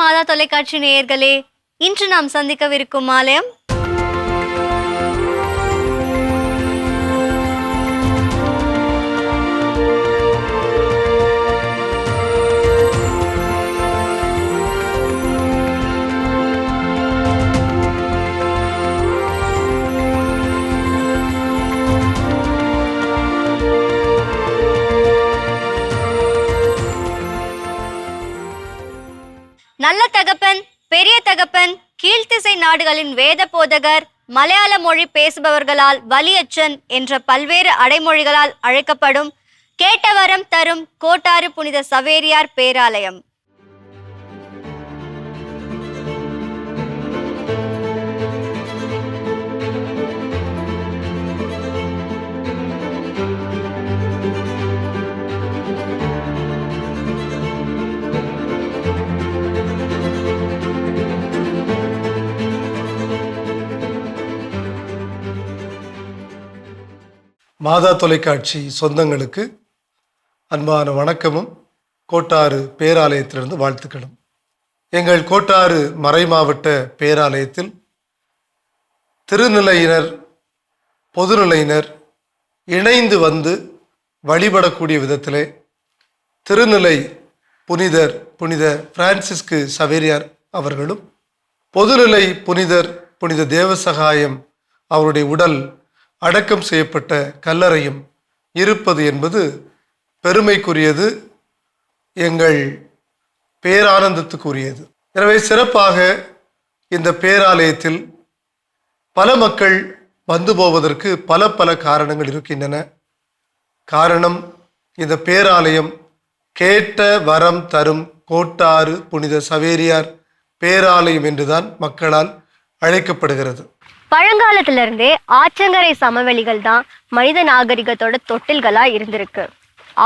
மாதா தொலைக்காட்சி நேயர்களே இன்று நாம் சந்திக்கவிருக்கும் ஆலயம் தகப்பன் கீழ்த்திசை நாடுகளின் வேத போதகர் மலையாள மொழி பேசுபவர்களால் வலியச்சன் என்ற பல்வேறு அடைமொழிகளால் அழைக்கப்படும் கேட்டவரம் தரும் கோட்டாறு புனித சவேரியார் பேராலயம். மாதா தொலைக்காட்சி சொந்தங்களுக்கு அன்பான வணக்கமும். கோட்டாறு பேராலயத்திலிருந்து வாழ்த்துக்களும். எங்கள் கோட்டாறு மறைமாவட்ட பேராலயத்தில் திருநிலையினர் பொதுநிலையினர் இணைந்து வந்து வழிபடக்கூடிய விதத்திலே திருநிலை புனிதர் புனித பிரான்சிஸ்கு சவேரியார் அவர்களும் பொதுநிலை புனிதர் புனித தேவசகாயம் அவருடைய உடல் அடக்கம் செய்யப்பட்ட கல்லறையும் இருப்பது என்பது பெருமைக்குரியது எங்கள் பேரானந்தத்துக்குரியது. எனவே சிறப்பாக இந்த பேராலயத்தில் பல மக்கள் வந்து போவதற்கு பல பல காரணங்கள் இருக்கின்றன. காரணம் இந்த பேராலயம் கேட்ட வரம் தரும் கோட்டாறு புனித சவேரியார் பேராலயம் என்றுதான் மக்களால் அழைக்கப்படுகிறது. பழங்காலத்துல இருந்தே ஆற்றங்கரை சமவெளிகள் தான் மனித நாகரிகத்தோட தொட்டில்களா இருந்திருக்கு.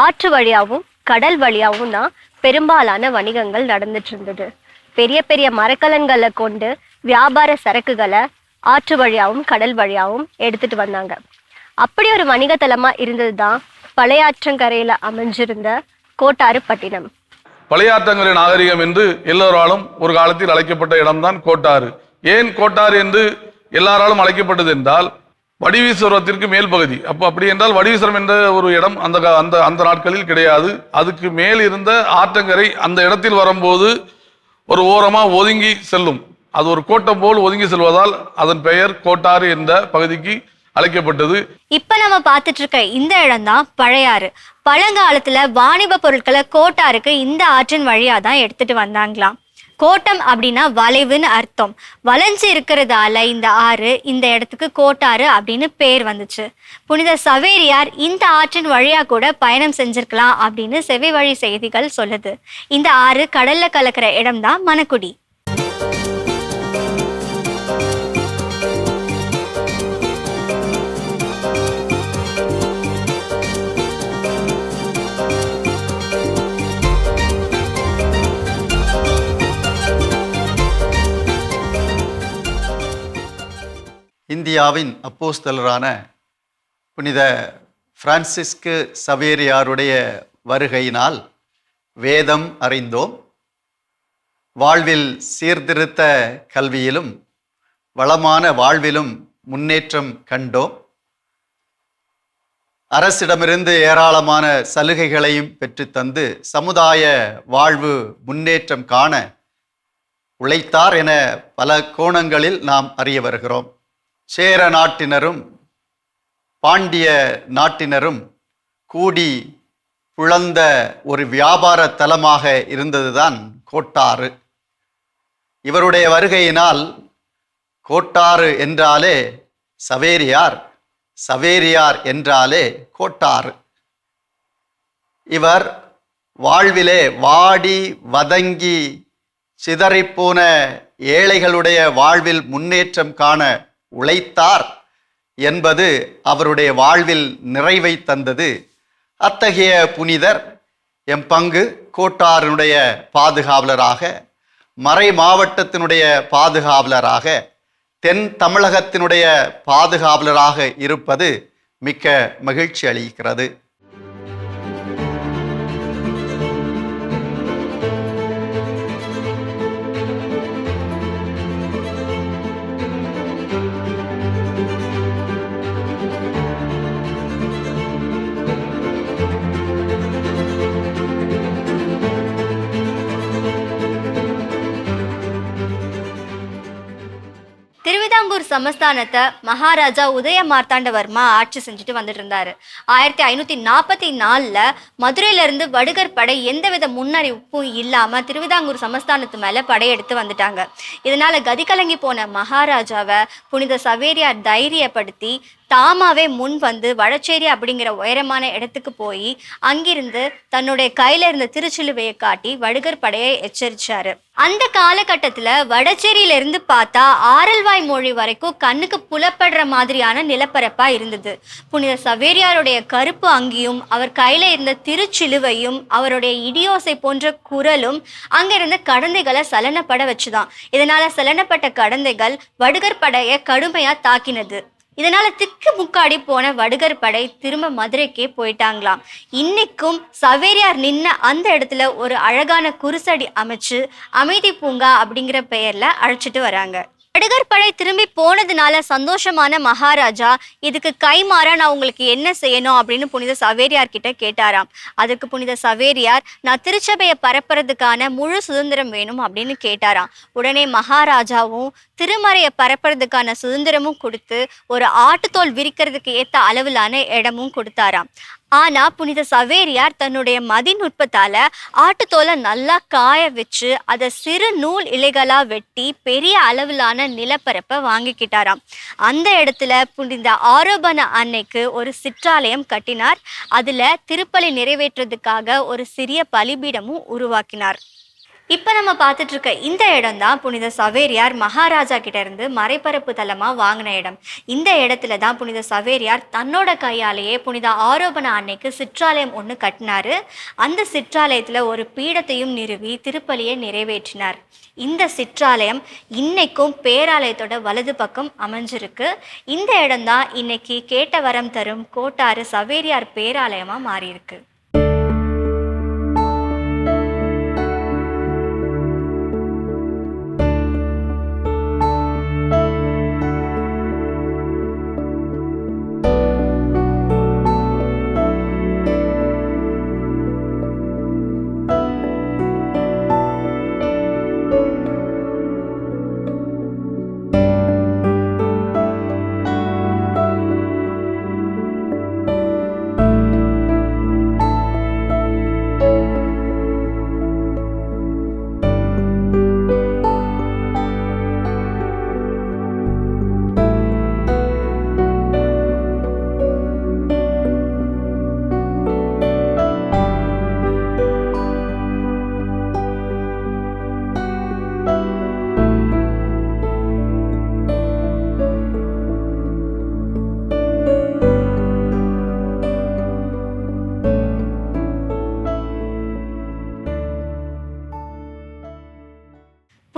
ஆற்று வழியாவும் கடல் வழியாவும் தான் பெரும்பாலான வணிகங்கள் நடந்துட்டு இருந்தது. பெரிய பெரிய மரக்கலன்களை கொண்டு வியாபார சரக்குகளை ஆற்று வழியாவும் கடல் வழியாவும் எடுத்துட்டு வந்தாங்க. அப்படி ஒரு வணிகத்தலமா இருந்தது தான் பழையாற்றங்கரையில அமைஞ்சிருந்த கோட்டாறு பட்டினம். பழையாற்றங்கரை நாகரிகம் என்று எல்லோராலும் ஒரு காலத்தில் அழைக்கப்பட்ட இடம்தான் கோட்டாறு. ஏன் கோட்டாறு என்று எல்லாராலும் அழைக்கப்பட்டது என்றால் வடிவீஸ்வரத்திற்கு மேல் பகுதி. அப்போ அப்படி என்றால் வடிவீஸ்வரம் என்ற ஒரு இடம் அந்த அந்த அந்த நாட்களில் கிடையாது. அதுக்கு மேல் இருந்த ஆற்றங்கரை அந்த இடத்தில் வரும்போது ஒரு ஓரமாக ஒதுங்கி செல்லும். அது ஒரு கோட்டம் போல் ஒதுங்கி செல்வதால் அதன் பெயர் கோட்டாறு என்ற பகுதிக்கு அழைக்கப்பட்டது. இப்ப நம்ம பார்த்துட்டு இருக்க இந்த இடம்தான் பழையாறு. பழங்காலத்துல வாணிப பொருட்களை கோட்டாருக்கு இந்த ஆற்றின் வழியா தான் எடுத்துட்டு வந்தாங்களாம். கோட்டம் அப்படின்னா வளைவுன்னு அர்த்தம். வளைஞ்சு இருக்கிறதால இந்த ஆறு இந்த இடத்துக்கு கோட்டாறு அப்படின்னு பேர் வந்துச்சு. புனித சவேரியார் இந்த ஆற்றின் வழியாக கூட பயணம் செஞ்சிருக்கலாம் அப்படின்னு செவி வழி செய்திகள் சொல்லுது. இந்த ஆறு கடல்ல கலக்கிற இடம்தான் மணக்குடி. இந்தியாவின் அப்போஸ்தலரான புனித பிரான்சிஸ்கு சவேரியாருடைய வருகையினால் வேதம் அறிந்தோம். வாழ்வில் சீர்திருத்த கல்வியிலும் வளமான வாழ்விலும் முன்னேற்றம் கண்டோம். அரசிடமிருந்து ஏராளமான சலுகைகளையும் பெற்றுத்தந்து சமுதாய வாழ்வு முன்னேற்றம் காண உழைத்தார் என பல கோணங்களில் நாம் அறிய வருகிறோம். சேர நாட்டினரும் பாண்டிய நாட்டினரும் கூடி புழந்த ஒரு வியாபார தலமாக இருந்ததுதான் கோட்டாறு. இவருடைய வருகையினால் கோட்டாறு என்றாலே சவேரியார் சவேரியார் என்றாலே கோட்டாறு. இவர் வாழ்விலே வாடி வதங்கி சிதறிப்போன ஏழைகளுடைய வாழ்வில் முன்னேற்றம் காண உழைத்தார் என்பது அவருடைய வாழ்வில் நிறைவை தந்தது. அத்தகைய புனிதர் எம் பங்கு கோட்டாரனுடைய பாதுகாவலராக மறை மாவட்டத்தினுடைய பாதுகாவலராக தென் தமிழகத்தினுடைய பாதுகாவலராக இருப்பது மிக்க மகிழ்ச்சி அளிக்கிறது. சமஸ்தானத்தை மகாராஜா உதய மார்த்தாண்டவர்மா ஆட்சி செஞ்சுட்டு வந்துட்டு இருந்தாரு ஆயிரத்தி ஐநூத்தி நாற்பத்தி நாலுல மதுரையிலிருந்து வடுகர் படை எந்தவித முன்னறிவிப்பும் இல்லாம திருவிதாங்கூர் சமஸ்தானத்து மேல படையெடுத்து வந்துட்டாங்க. இதனால கதி கலங்கி போன மகாராஜாவை புனித சவேரியார் தைரியப்படுத்தி தாமாவே முன் வந்து வடச்சேரி அப்படிங்கிற உயரமான இடத்துக்கு போய் அங்கிருந்து தன்னுடைய கையில இருந்த திருச்சிலுவையை காட்டி வடுகர் படையை எச்சரிச்சாரு. அந்த காலகட்டத்துல வடச்சேரியில இருந்து பார்த்தா ஆரல்வாய் மொழி வரைக்கும் கண்ணுக்கு புலப்படுற மாதிரியான நிலப்பரப்பா இருந்தது. புனித சவேரியாருடைய கருப்பு அங்கியும் அவர் கையில இருந்த திருச்சிலுவையும் அவருடைய இடியோசை போன்ற குரலும் அங்க இருந்த கடந்தைகளை சலனப்பட வச்சுதான். இதனால சலனப்பட்ட கடந்தைகள் வடுகர் படையை கடுமையா தாக்கினது. இதனால திக்கு முக்காடி போன வடுகர் படை திரும்ப மதுரைக்கே போயிட்டாங்களாம். இன்னைக்கும் சவேரியார் நின்ன அந்த இடத்துல ஒரு அழகான குருசடி அமைச்சு அமைதி பூங்கா அப்படிங்கிற பெயர்ல அழைச்சிட்டு வராங்க. வடுகர் படை திரும்பி போனதுனால சந்தோஷமான மகாராஜா இதுக்கு கைமாற நான் உங்களுக்கு என்ன செய்யணும் அப்படின்னு புனித சவேரியார் கிட்ட கேட்டாராம். அதுக்கு புனித சவேரியார் நான் திருச்சபையை பரப்புறதுக்கான முழு சுதந்திரம் வேணும் அப்படின்னு கேட்டாராம். உடனே மகாராஜாவும் திருமறையை பரப்புறதுக்கான சுதந்திரமும் கொடுத்து ஒரு ஆட்டுத்தோல் விரிக்கிறதுக்கு ஏற்ற அளவிலான இடமும் கொடுத்தாராம். ஆனா புனித சவேரியார் தன்னுடைய மதிநுட்பத்தால ஆட்டுத்தோலை நல்லா காய வச்சு அதை சிறு நூல் இலைகளா வெட்டி பெரிய அளவிலான நிலப்பரப்பை வாங்கிக்கிட்டாராம். அந்த இடத்துல புனித ஆரோபண அன்னைக்கு ஒரு சிற்றாலயம் கட்டினார். அதுல திருப்பலி நிறைவேற்றுறதுக்காக ஒரு சிறிய பலிபீடமும் உருவாக்கினார். இப்போ நம்ம பார்த்துட்டு இருக்க இந்த இடம் தான் புனித சவேரியார் மகாராஜா கிட்ட இருந்து மறைபரப்பு வாங்கின இடம். இந்த இடத்துல தான் புனித சவேரியார் தன்னோட கையாலேயே புனித ஆரோபண அன்னைக்கு சிற்றாலயம் ஒன்று கட்டினாரு. அந்த சிற்றாலயத்தில் ஒரு பீடத்தையும் நிறுவி திருப்பலியை நிறைவேற்றினார். இந்த சிற்றாலயம் இன்னைக்கும் பேராலயத்தோட வலது பக்கம் அமைஞ்சிருக்கு. இந்த இடம் தான் இன்னைக்கு கேட்ட வரம் தரும் கோட்டாறு சவேரியார் பேராலயமாக மாறியிருக்கு.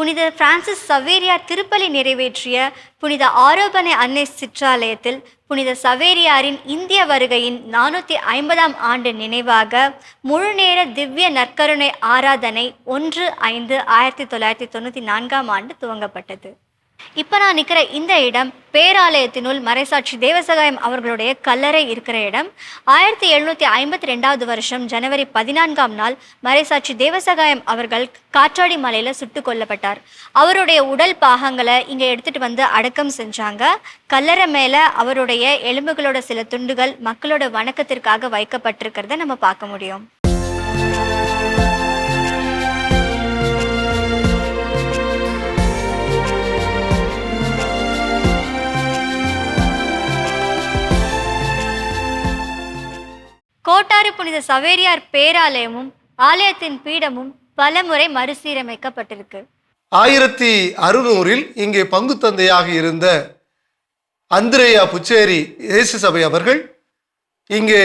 புனித பிரான்சிஸ் சவேரியார் திருப்பலி நிறைவேற்றிய புனித ஆரோபணை அன்னை சிற்றாலயத்தில் புனித சவேரியாரின் இந்திய வருகையின் நானூற்றி ஐம்பதாம் ஆண்டு நினைவாக முழுநேர திவ்ய நற்கருணை ஆராதனை ஒன்று ஐந்து ஆயிரத்தி தொள்ளாயிரத்தி தொண்ணூற்றி நான்காம் ஆண்டு துவங்கப்பட்டது. இப்போ நான் நிற்கிற இந்த இடம் பேராலயத்தினுள் மறைசாட்சி தேவசகாயம் அவர்களுடைய கல்லறை இருக்கிற இடம். ஆயிரத்தி எழுநூற்றி ஐம்பத்தி ரெண்டாவது வருஷம் ஜனவரி பதினான்காம் நாள் மறைசாட்சி தேவசகாயம் அவர்கள் காற்றாடி மலையில் சுட்டு கொல்லப்பட்டார். அவருடைய உடல் பாகங்களை இங்கே எடுத்துட்டு வந்து அடக்கம் செஞ்சாங்க. கல்லறை மேலே அவருடைய எலும்புகளோட சில துண்டுகள் மக்களோட வணக்கத்திற்காக வைக்கப்பட்டிருக்கிறத நம்ம பார்க்க முடியும். கோட்டாறு புனித சவேரியார் பேராலயமும் ஆலயத்தின் பீடமும் பலமுறை மறுசீரமைக்கப்பட்டிருக்கு. ஆயிரத்தி அறுநூறில் இங்கே பங்கு தந்தையாக இருந்த அந்திரேயா புச்சேரி இயேசு சபை அவர்கள் இங்கே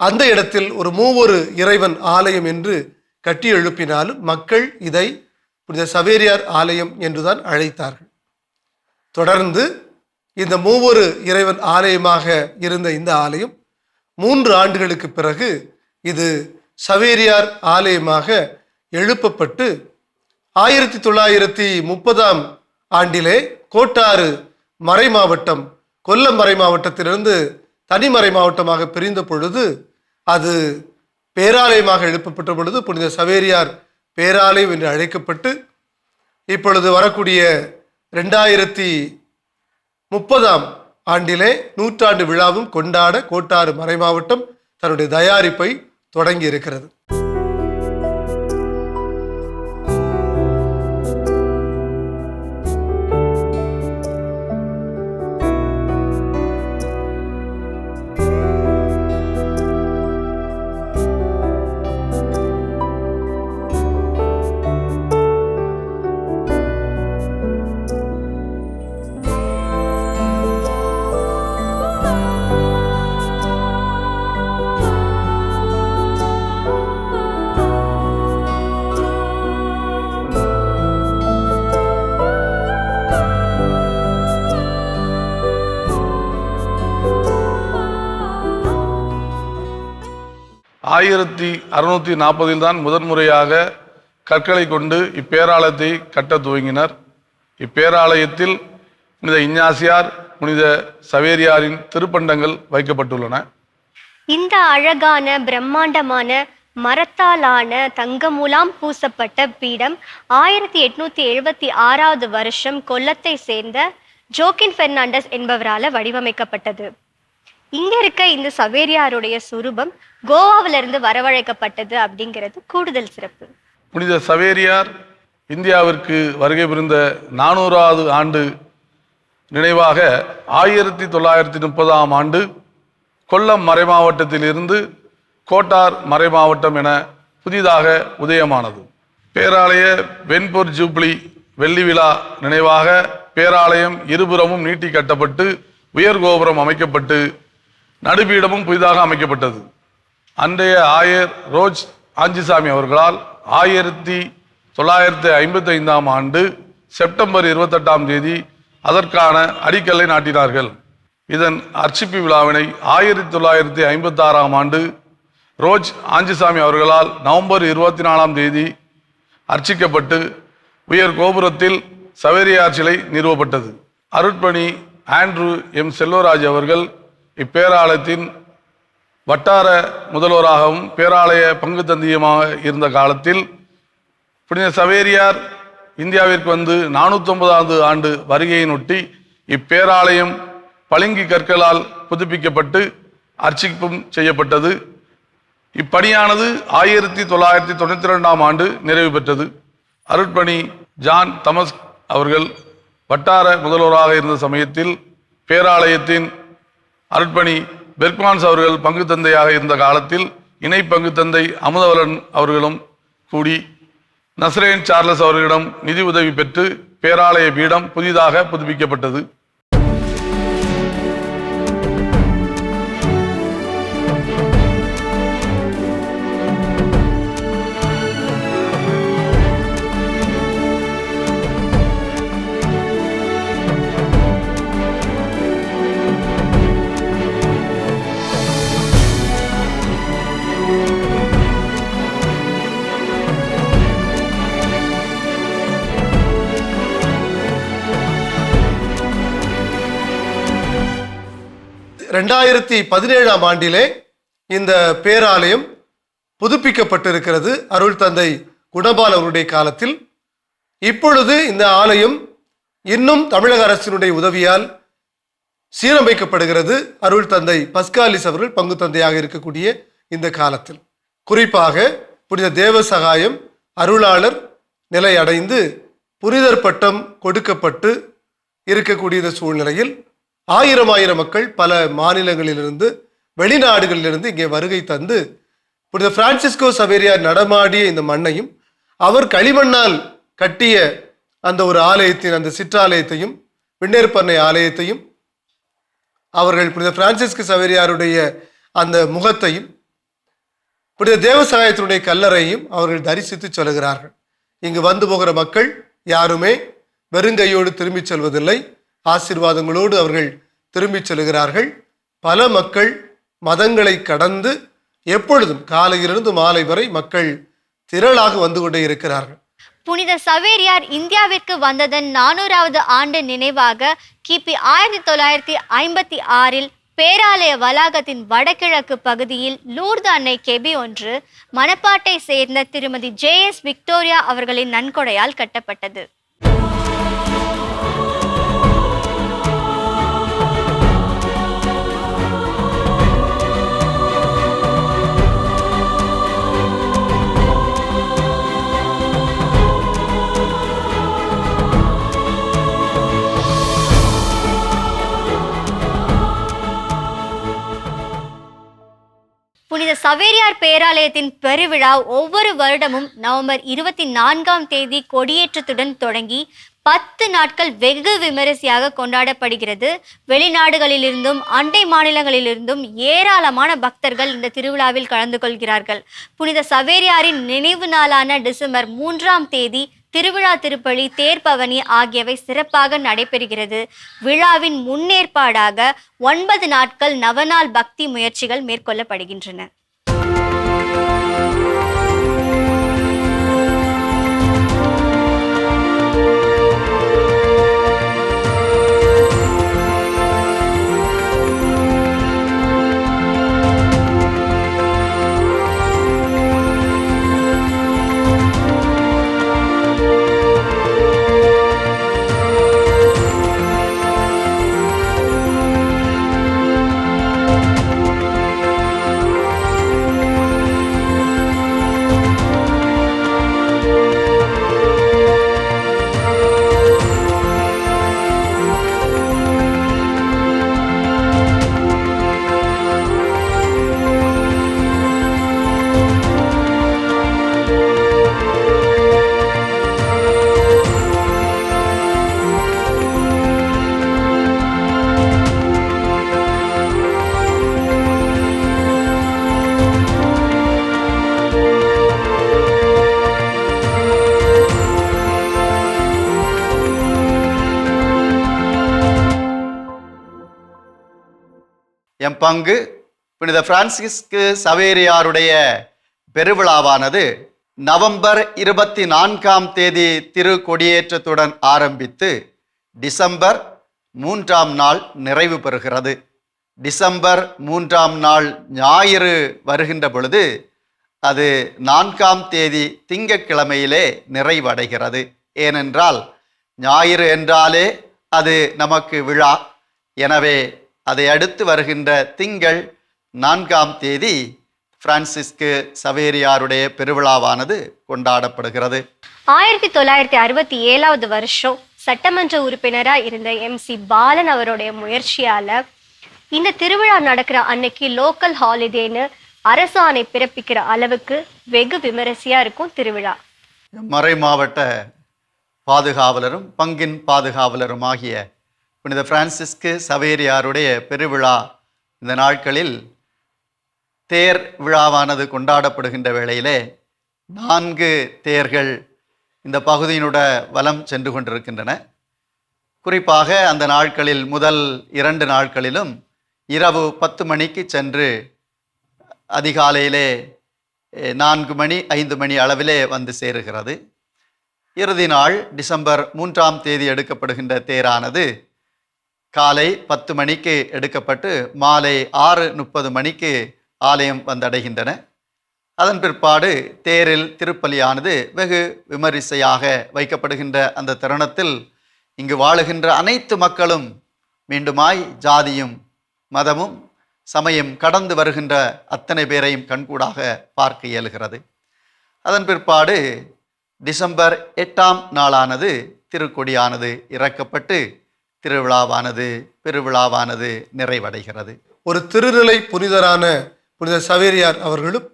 அந்த இடத்தில் ஒரு மூவொரு இறைவன் ஆலயம் என்று கட்டி எழுப்பினாலும் மக்கள் இதை புனித சவேரியார் ஆலயம் என்றுதான் அழைத்தார்கள். தொடர்ந்து இந்த மூவொரு இறைவன் ஆலயமாக இருந்த இந்த ஆலயம் மூன்று ஆண்டுகளுக்கு பிறகு இது சவேரியார் ஆலயமாக எழுப்பப்பட்டு ஆயிரத்தி தொள்ளாயிரத்தி முப்பதாம் ஆண்டிலே கோட்டாறு மறை மாவட்டம் கொல்லம் மறை மாவட்டத்திலிருந்து தனிமறை மாவட்டமாக பிரிந்த பொழுது அது பேராலயமாக எழுப்பப்பட்ட பொழுது புனித சவேரியார் பேராலயம் என்று அழைக்கப்பட்டு இப்பொழுது வரக்கூடிய ரெண்டாயிரத்தி முப்பதாம் ஆண்டிலே நூற்றாண்டு விழாவும் கொண்டாட கோட்டாறு மறைமாவட்டம் தன்னுடைய தயாரிப்பை தொடங்கி இருக்கிறது ஆயிரத்தி அறுநூற்றி நாற்பதில் தான் முதன்முறையாக கற்களை கொண்டு இப்பேராலயத்தை கட்ட துவங்கினர். இப்பேராலயத்தில் புனித இஞ்ஞாசியார் புனித சவேரியாரின் திருப்பண்டங்கள் வைக்கப்பட்டுள்ளன. இந்த அழகான பிரம்மாண்டமான மரத்தாலான தங்கமுலாம் பூசப்பட்ட பீடம் ஆயிரத்தி எட்நூத்தி எழுபத்தி ஆறாவது வருஷம் கொல்லத்தை சேர்ந்த ஜோக்கின் பெர்னாண்டஸ் என்பவரால் வடிவமைக்கப்பட்டது. இங்க இருக்க இந்த சவேரியாருடைய சுரூபம் கோவாவில இருந்து வரவழைக்கப்பட்டது அப்படிங்கிறது கூடுதல் சிறப்பு. புனித சவேரியார் இந்தியாவிற்கு வருகை புரிந்த நானூறாவது ஆண்டு நினைவாக ஆயிரத்தி தொள்ளாயிரத்தி முப்பதாம் ஆண்டு கொல்லம் மறைமாவட்டத்திலிருந்து கோட்டார் மறைமாவட்டம் என புதிதாக உதயமானது. பேராலய வெண்பொர் ஜூப்ளி வெள்ளி விழா நினைவாக பேராலயம் இருபுறமும் நீட்டி கட்டப்பட்டு உயர் கோபுரம் அமைக்கப்பட்டு நடுப்பீடமும் புதிதாக அமைக்கப்பட்டது. அன்றைய ஆயர் ரோஜ் ஆஞ்சிசாமி அவர்களால் ஆயிரத்தி தொள்ளாயிரத்தி ஐம்பத்தி ஐந்தாம் ஆண்டு செப்டம்பர் இருபத்தெட்டாம் தேதி அதற்கான அடிக்கல்லை நாட்டினார்கள். இதன் அர்ச்சிப்பு விழாவினை ஆயிரத்தி தொள்ளாயிரத்தி ஐம்பத்தாறாம் ஆண்டு ரோஜ் ஆஞ்சிசாமி அவர்களால் நவம்பர் இருபத்தி நாலாம் தேதி அர்ச்சிக்கப்பட்டு உயர் கோபுரத்தில் சவேரியார் சிலை நிறுவப்பட்டது. அருட்பணி ஆண்ட்ரூ எம் செல்வராஜ் அவர்கள் இப்பேராலயத்தின் வட்டார முதல்வராகவும் பேராலய பங்கு தந்தியமாக இருந்த காலத்தில் புனித சவேரியார் இந்தியாவிற்கு வந்து நானூற்றொன்பதாவது ஆண்டு வருகையினொட்டி இப்பேராலயம் பளிங்கு கற்களால் புதுப்பிக்கப்பட்டு அர்ச்சிப்பும் செய்யப்பட்டது. இப்பணியானது ஆயிரத்தி தொள்ளாயிரத்தி தொண்ணூற்றி ரெண்டாம் ஆண்டு நிறைவு பெற்றது. அருட்பணி ஜான் தமஸ் அவர்கள் வட்டார முதல்வராக இருந்த சமயத்தில் பேராலயத்தின் அருட்பணி பெர்க்மான்ஸ் அவர்கள் பங்கு தந்தையாக இருந்த காலத்தில் இணை பங்கு தந்தை அமுதவலன் அவர்களும் கூடி நஸ்ரேன் சார்லஸ் அவர்களிடம் நிதி உதவி பெற்று பேராலய பீடம் புதிதாக புதுப்பிக்கப்பட்டது. ரெண்டாயிரத்தி பதினேழாம் ஆண்டிலே இந்த பேராலயம் புதுப்பிக்கப்பட்டிருக்கிறது அருள் தந்தை குணபால் அவருடைய காலத்தில். இப்பொழுது இந்த ஆலயம் இன்னும் தமிழக அரசினுடைய உதவியால் சீரமைக்கப்படுகிறது. அருள் தந்தை பஸ்காலிஸ் அவர்கள் பங்கு தந்தையாக இருக்கக்கூடிய இந்த காலத்தில். குறிப்பாக புனித தேவ சகாயம் அருளாளர் நிலை அடைந்து புனிதர் பட்டம் கொடுக்கப்பட்டு இருக்கக்கூடிய சூழ்நிலையில் ஆயிரம் ஆயிரம் மக்கள் பல மாநிலங்களிலிருந்து வெளிநாடுகளிலிருந்து இங்கே வருகை தந்து புனித பிரான்சிஸ்கோ சவேரியார் நடமாடிய இந்த மண்ணையும் அவர் களிமண்ணால் கட்டிய அந்த ஒரு ஆலயத்தின் அந்த சிற்றாலயத்தையும் விண்ணேற்பண்ணை ஆலயத்தையும் அவர்கள் புனித பிரான்சிஸ்கு சவேரியாருடைய அந்த முகத்தையும் புனித தேவசாயத்தினுடைய கல்லறையும் அவர்கள் தரிசித்து சொல்லுகிறார்கள். இங்கு வந்து போகிற மக்கள் யாருமே வெறுங்கையோடு திரும்பிச் செல்வதில்லை. ஆசீர்வாதங்களோடு அவர்கள் திரும்பிச் செல்கிறார்கள். பல மக்கள் மதங்களை கடந்து எப்பொழுதும் காலையிலிருந்து மாலை வரை மக்கள் திரளாக வந்து கொண்டே இருக்கிறார்கள். புனித சவேரியார் இந்தியாவிற்கு வந்ததன் நானூறாவது ஆண்டு நினைவாக கிபி ஆயிரத்தி தொள்ளாயிரத்தி ஐம்பத்தி ஆறில் பேராலய வளாகத்தின் வடகிழக்கு பகுதியில் லூர்து அன்னை கெபி ஒன்று மணப்பாட்டை சேர்ந்த திருமதி ஜே எஸ் விக்டோரியா அவர்களின் நன்கொடையால் கட்டப்பட்டது. சவேரியார் பேராலயத்தின் பெருவிழா ஒவ்வொரு வருடமும் நவம்பர் இருபத்தி நான்காம் தேதி கொடியேற்றத்துடன் தொடங்கி பத்து நாட்கள் வெகு விமரிசையாக கொண்டாடப்படுகிறது. வெளிநாடுகளிலிருந்தும் அண்டை மாநிலங்களிலிருந்தும் ஏராளமான பக்தர்கள் இந்த திருவிழாவில் கலந்து கொள்கிறார்கள். புனித சவேரியாரின் நினைவு நாளான டிசம்பர் மூன்றாம் தேதி திருவிழா திருப்பலி தேர்பவனி ஆகியவை சிறப்பாக நடைபெறுகிறது. விழாவின் முன்னேற்பாடாக ஒன்பது நாட்கள் நவநாள் பக்தி முயற்சிகள் மேற்கொள்ளப்படுகின்றன. என் பங்கு புனித பிரான்சிஸ்கு சவேரியாருடைய பெருவிழாவானது நவம்பர் இருபத்தி நான்காம் தேதி திரு கொடியேற்றத்துடன் ஆரம்பித்து டிசம்பர் மூன்றாம் நாள் நிறைவு பெறுகிறது. டிசம்பர் மூன்றாம் நாள் ஞாயிறு வருகின்ற பொழுது அது நான்காம் தேதி திங்கட்கிழமையிலே நிறைவடைகிறது. ஏனென்றால் ஞாயிறு என்றாலே அது நமக்கு விழா. எனவே அதை அடுத்து வருகின்ற திங்கள் நான்காம் தேதி பிரான்சிஸ்கு சவேரியாருடைய பெருவிழாவானது கொண்டாடப்படுகிறது. ஆயிரத்தி தொள்ளாயிரத்தி அறுபத்தி ஏழாவது வருஷம் சட்டமன்ற உறுப்பினரா இருந்த எம் சி பாலன் அவருடைய முயற்சியால இந்த திருவிழா நடக்கிற அன்னைக்கு லோக்கல் ஹாலிடேன்னு அரசாணை பிறப்பிக்கிற அளவுக்கு வெகு விமரிசையா இருக்கும் திருவிழா. மறை மாவட்ட பாதுகாவலரும் பங்கின் பாதுகாவலரும் ஆகிய புனித பிரான்சிஸ்கு சவேரியாருடைய பெருவிழா இந்த நாட்களில் தேர் விழாவானது கொண்டாடப்படுகின்ற வேளையிலே நான்கு தேர்கள் இந்த பகுதியினுட வலம் சென்று கொண்டிருக்கின்றன. குறிப்பாக அந்த நாட்களில் முதல் இரண்டு நாட்களிலும் இரவு பத்து மணிக்கு சென்று அதிகாலையிலே நான்கு மணி ஐந்து மணி அளவிலே வந்து சேருகிறது. இறுதி நாள் டிசம்பர் மூன்றாம் தேதி எடுக்கப்படுகின்ற தேரானது காலை பத்து மணிக்கு எடுக்கப்பட்டு மாலை ஆறு முப்பது மணிக்கு ஆலயம் வந்தடைகின்றன. அதன் பிற்பாடு தேரில் திருப்பலியானது வெகு விமரிசையாக வைக்கப்படுகின்ற அந்த தருணத்தில் இங்கு வாழுகின்ற அனைத்து மக்களும் மீண்டுமாய் ஜாதியும் மதமும் சமயம் கடந்து வருகின்ற அத்தனை பேரையும் கண்கூடாக பார்க்க இயலுகிறது. அதன் பிற்பாடு டிசம்பர் எட்டாம் நாளானது திருக்கொடியானது இறக்கப்பட்டு திருவிழாவானது பெருவிழாவானது நிறைவடைகிறது. ஒரு திருநிலை புனிதரான புனித சவேரியார் அவர்களும்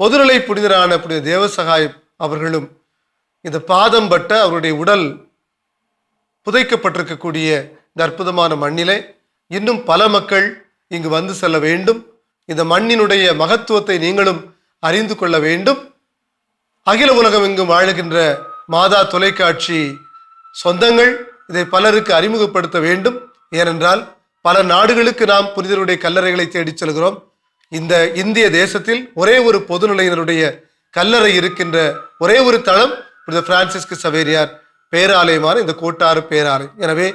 பொதுநிலை புனிதரான புனித தேவசகாய் அவர்களும் இந்த பாதம் பட்ட அவருடைய உடல் புதைக்கப்பட்டிருக்கக்கூடிய இந்த அற்புதமான மண்ணிலே இன்னும் பல மக்கள் இங்கு வந்து செல்ல வேண்டும். இந்த மண்ணினுடைய மகத்துவத்தை நீங்களும் அறிந்து கொள்ள வேண்டும். அகில உலகம் எங்கும் வாழுகின்ற மாதா தொலைக்காட்சி சொந்தங்கள் இதை பலருக்கு அறிமுகப்படுத்த வேண்டும். ஏனென்றால் பல நாடுகளுக்கு நாம் புனிதருடைய கல்லறைகளை தேடிச் செல்கிறோம். இந்த இந்திய தேசத்தில் ஒரே ஒரு பொதுநிலையினருடைய கல்லறை இருக்கின்ற ஒரே ஒரு தளம் புனித பிரான்சிஸ்கு சவேரியார் பேராலயமான இந்த கோட்டாறு பேராலயம். எனவே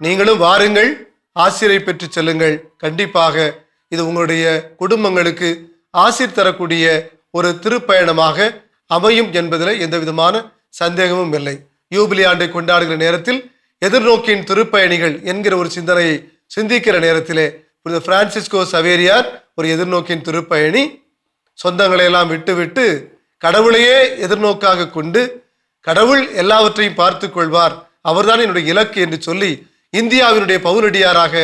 நீங்களும் வாருங்கள் ஆசிரியை பெற்று செல்லுங்கள். கண்டிப்பாக இது உங்களுடைய குடும்பங்களுக்கு ஆசிர் தரக்கூடிய ஒரு திருப்பயணமாக அமையும் என்பதில் எந்த விதமான சந்தேகமும் இல்லை. யூபிலி ஆண்டை கொண்டாடுகிற நேரத்தில் எதிர்நோக்கின் திருப்பயணிகள் என்கிற ஒரு சிந்தனையை சிந்திக்கிற நேரத்திலே புனித பிரான்சிஸ்கோ சவேரியார் ஒரு எதிர்நோக்கின் திருப்பயணி சொந்தங்களை எல்லாம் விட்டுவிட்டு கடவுளையே எதிர்நோக்காக கொண்டு கடவுள் எல்லாவற்றையும் பார்த்து கொள்வார். அவர்தான் என்னுடைய இலக்கு என்று சொல்லி இந்தியாவினுடைய பவுனடியாராக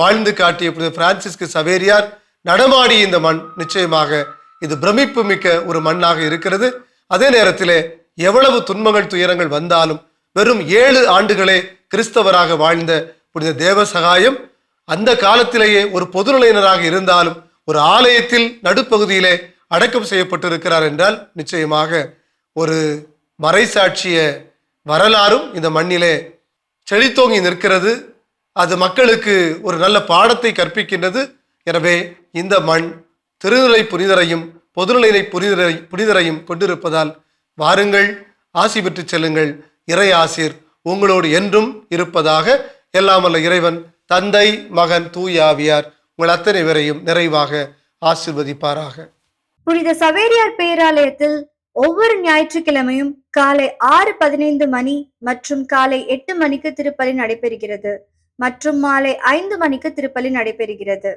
வாழ்ந்து காட்டிய புனித பிரான்சிஸ்கு சவேரியார் நடமாடி இந்த மண். நிச்சயமாக இது பிரமிப்பு மிக்க ஒரு மண்ணாக இருக்கிறது. அதே நேரத்திலே எவ்வளவு துன்பங்கள் துயரங்கள் வந்தாலும் வெறும் ஏழு ஆண்டுகளே கிறிஸ்தவராக வாழ்ந்த புனித தேவசகாயம் அந்த காலத்திலேயே ஒரு பொதுநிலையினராக இருந்தாலும் ஒரு ஆலயத்தில் நடுப்பகுதியிலே அடக்கம் செய்யப்பட்டிருக்கிறார் என்றால் நிச்சயமாக ஒரு மறைசாட்சிய வரலாறும் இந்த மண்ணிலே செழித்தோங்கி நிற்கிறது. அது மக்களுக்கு ஒரு நல்ல பாடத்தை கற்பிக்கின்றது. எனவே இந்த மண் திருநிலை புனிதரையும் பொதுநிலை புனிதரை புனிதரையும் கொண்டிருப்பதால் வாருங்கள் ஆசி பெற்று செல்லுங்கள். இறை ஆசீர் உங்களோடு என்றும் இருப்பதாக எல்லாம் வல்ல இறைவன் தந்தை மகன் தூயாவியார் உங்கள் அத்தனை பேரையும் நிறைவாக ஆசிர்வதிப்பாராக. புனித சவேரியார் பேராலயத்தில் ஒவ்வொரு ஞாயிற்றுக்கிழமையும் காலை ஆறு பதினைந்து மணி மற்றும் காலை எட்டு மணிக்கு திருப்பலி நடைபெறுகிறது மற்றும் மாலை ஐந்து மணிக்கு திருப்பலி நடைபெறுகிறது.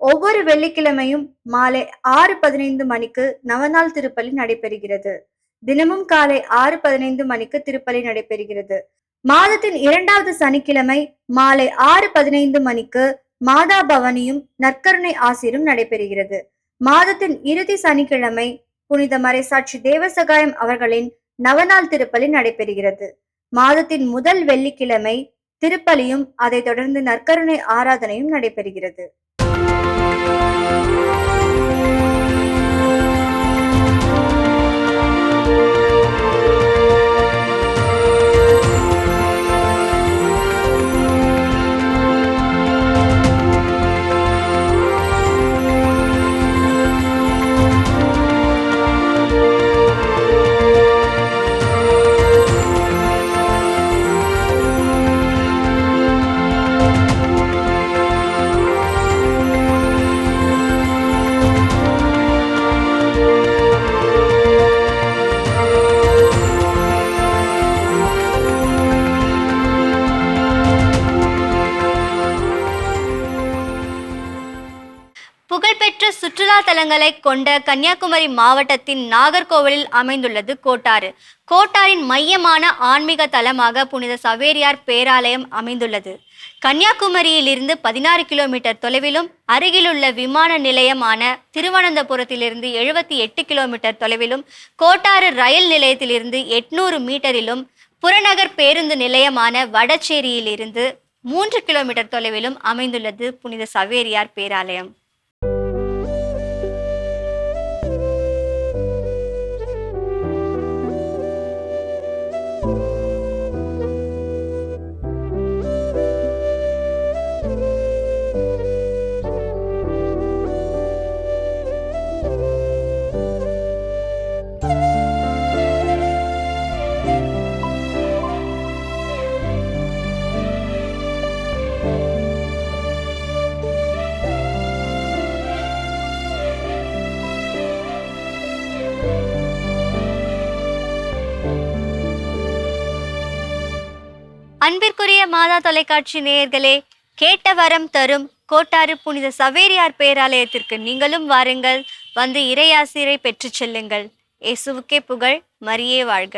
ஒவ்வொரு வெள்ளிக்கிழமையும் மாலை ஆறு பதினைந்து மணிக்கு நவநாள் திருப்பலி நடைபெறுகிறது. தினமும் காலை ஆறு பதினைந்து மணிக்கு திருப்பலி நடைபெறுகிறது. மாதத்தின் இரண்டாவது சனிக்கிழமை மாலை ஆறு பதினைந்து மணிக்கு மாதா பவனியும் நற்கருணை ஆசிரும் நடைபெறுகிறது. மாதத்தின் இறுதி சனிக்கிழமை புனித மறைசாட்சி தேவசகாயம் அவர்களின் நவநாள் திருப்பலி நடைபெறுகிறது. மாதத்தின் முதல் வெள்ளிக்கிழமை திருப்பலியும் அதைத் தொடர்ந்து நற்கருணை ஆராதனையும் நடைபெறுகிறது. சுற்றுலா தலங்களை கொண்ட கன்னியாகுமரி மாவட்டத்தின் நாகர்கோவிலில் அமைந்துள்ளது கோட்டாறு. கோட்டாரின் மையமான ஆன்மீக தலமாக புனித சவேரியார் பேராலயம் அமைந்துள்ளது. கன்னியாகுமரியிலிருந்து பதினாறு கிலோமீட்டர் தொலைவிலும் அருகிலுள்ள விமான நிலையமான திருவனந்தபுரத்திலிருந்து எழுபத்தி எட்டு கிலோமீட்டர் தொலைவிலும் கோட்டாறு ரயில் நிலையத்திலிருந்து எட்நூறு மீட்டரிலும் புறநகர் பேருந்து நிலையமான வடச்சேரியிலிருந்து மூன்று கிலோமீட்டர் தொலைவிலும் அமைந்துள்ளது புனித சவேரியார் பேராலயம். தொலைக்காட்சி நேயர்களே கேட்ட வரம் தரும் கோட்டாறு புனித சவேரியார் பேராலயத்திற்கு நீங்களும் வாருங்கள். வந்து இறையாசிரை பெற்றுச் செல்லுங்கள். இயேசுவுக்கே புகழ் மரியே வாழ்க.